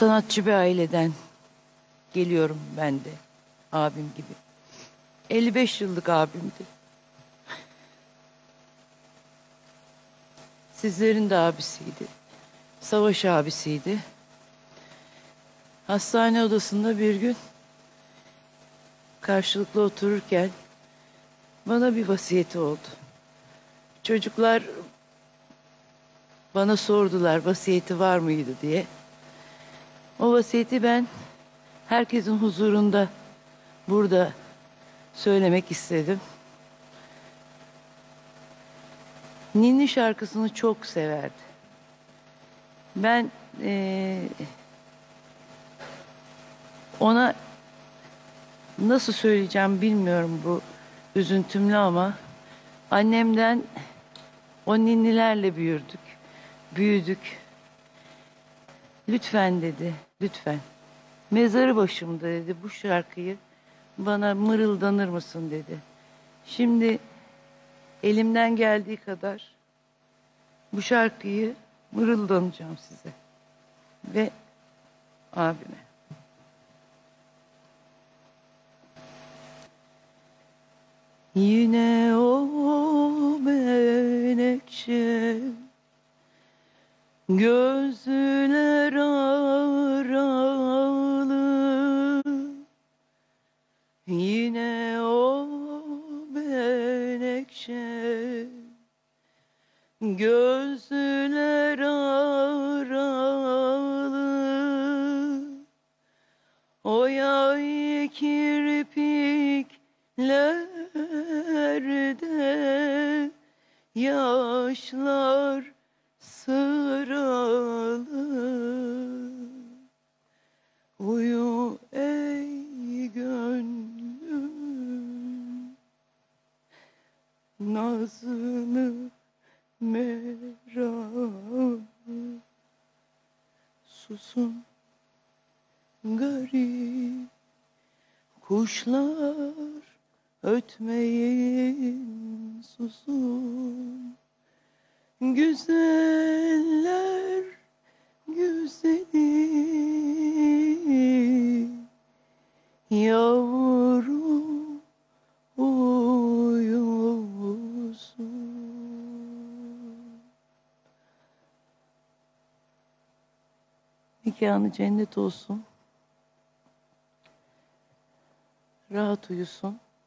Sanatçı bir aileden geliyorum ben de abim gibi. 55 yıllık abimdi. Sizlerin de abisiydi. Savaş abisiydi. Hastane odasında bir gün karşılıklı otururken bana bir vasiyeti oldu. Çocuklar bana sordular vasiyeti var mıydı diye. O vasiyeti ben herkesin huzurunda burada söylemek istedim. Ninni şarkısını çok severdi. Ben eee, ona nasıl söyleyeceğim bilmiyorum bu üzüntümlü ama annemden o ninnilerle büyürdük, büyüdük. Lütfen dedi, lütfen. Mezarı başımda dedi bu şarkıyı bana mırıldanır mısın dedi. Şimdi elimden geldiği kadar bu şarkıyı mırıldanacağım size ve abime. Yine o menekşe Gözler aralı Yine o menekşe Gözler aralı. O yay kirpiklerde Yaşlar sıralı Nazını meramı Susun garip Kuşlar ötmeyin susun. Güzeller güzeli Mekanı cennet olsun. Rahat uyusun.